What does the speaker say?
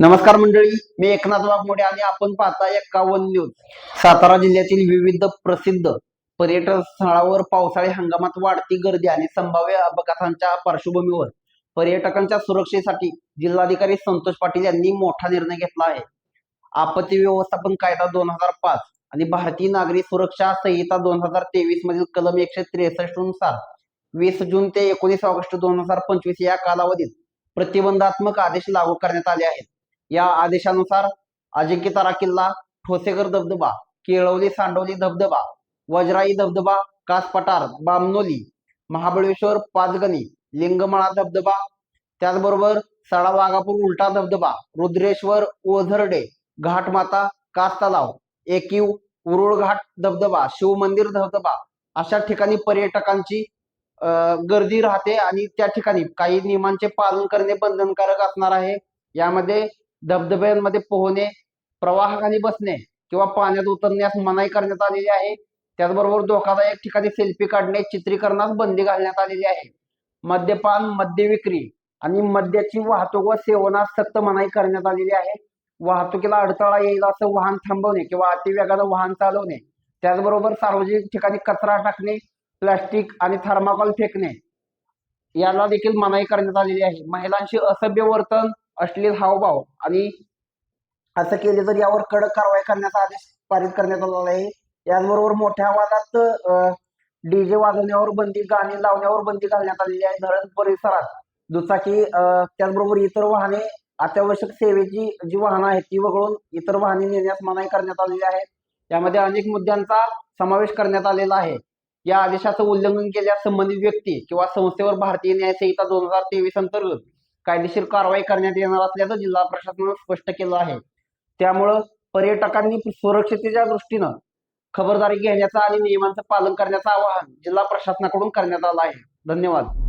नमस्कार मंडळी मी एकनाथ वाघमोडे आणि आपण पाहता एक्कावन्न न्यूज. सातारा जिल्ह्यातील विविध प्रसिद्ध पर्यटन स्थळावर पावसाळी हंगामात वाढती गर्दी आणि संभाव्य अपघातांच्या पार्श्वभूमीवर पर्यटकांच्या सुरक्षेसाठी जिल्हाधिकारी संतोष पाटील यांनी मोठा निर्णय घेतला आहे. आपत्ती व्यवस्थापन कायदा दोन हजार पाच आणि भारतीय नागरी सुरक्षा संहिता दोन हजार तेवीस मधील कलम एकशे त्रेसष्टनुसार वीस जून ते एकोणीस ऑगस्ट दोन हजार पंचवीस या कालावधीत प्रतिबंधात्मक आदेश लागू करण्यात आले आहेत. या आदेशानुसार अजिंक्यतारा किल्ला ठोसेघर धबधबा केळवली सांडवली धबधबा वजराई धबधबा कास पठार बामनोली महाबळेश्वर पाचगणी लिंगमळा धबधबा त्याचबरोबर सडा वाघापूर उलटा धबधबा रुद्रेश्वर ओझरडे घाटमाता कास तलाव एकीव उरुळ घाट धबधबा शिवमंदिर धबधबा अशा ठिकाणी पर्यटकांची अं, गर्दी राहते आणि त्या ठिकाणी काही नियमांचे पालन करणे बंधनकारक असणार आहे. यामध्ये धबधब्यांमध्ये पोहणे प्रवाहाखाली बसणे किंवा पाण्यात उतरण्यास मनाई करण्यात आलेली आहे. त्याचबरोबर धोकादायक ठिकाणी सेल्फी काढणे चित्रीकरणास बंदी घालण्यात आलेली आहे. मद्यपान मद्य विक्री आणि मद्याची वाहतूक व सेवनास सक्त मनाई करण्यात आलेली आहे. वाहतुकीला अडथळा येईल असं वाहन थांबवणे किंवा अतिवेगानं वाहन चालवणे त्याचबरोबर सार्वजनिक ठिकाणी कचरा टाकणे प्लास्टिक आणि थर्माकोल फेकणे याला देखील मनाई करण्यात आलेली आहे. महिलांशी असभ्य वर्तन अश्लील हावभाव आणि असं केले तर यावर कडक कारवाई करण्याचा आदेश पारित करण्यात आलेला आहे. याचबरोबर मोठ्या आवाजात डीजे वाजवण्यावर बंदी गाणी लावण्यावर बंदी घालण्यात आलेली आहे. धरण परिसरात दुचाकी त्याचबरोबर इतर वाहने अत्यावश्यक सेवेची जी वाहनं आहेत ती वगळून इतर वाहने नेण्यास मनाई करण्यात आलेली आहे. यामध्ये अनेक मुद्द्यांचा समावेश करण्यात आलेला आहे. या आदेशाचं उल्लंघन केल्यास संबंधित व्यक्ती किंवा संस्थेवर भारतीय न्यायसंहिता दोन हजार तेवीस अंतर्गत कायदेशीर कारवाई करण्यात येणार असल्याचं जिल्हा प्रशासनानं स्पष्ट केलं आहे. त्यामुळं पर्यटकांनी सुरक्षितेच्या दृष्टीनं खबरदारी घेण्याचं आणि नियमांचं पालन करण्याचं आवाहन जिल्हा प्रशासनाकडून करण्यात आलं आहे. धन्यवाद.